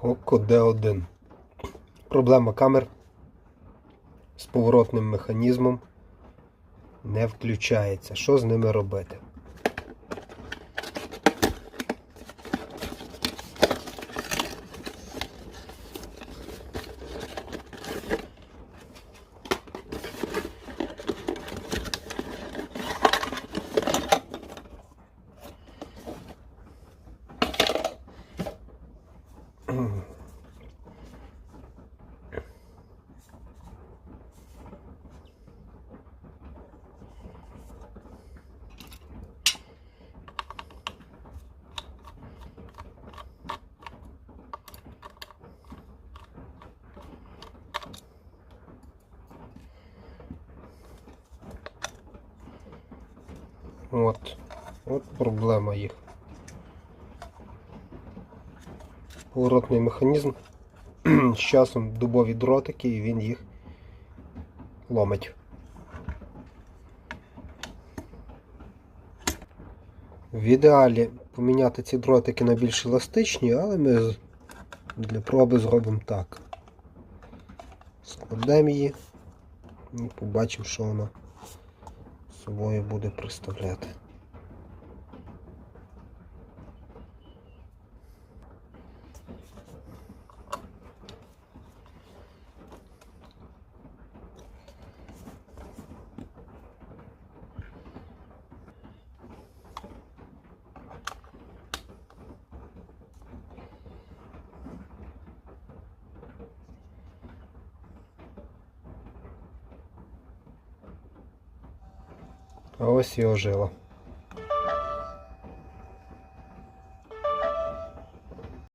Hoco D1. Проблема камер з поворотним механізмом не включається. Що з ними робити? От. От проблема їх. Поворотний механізм. З часом дубові дротики і він їх ломить. В ідеалі поміняти ці дротики на більш еластичні, але ми для проби зробимо так. Складемо її і побачимо, що вона собою буде представляти. А ось і ожила.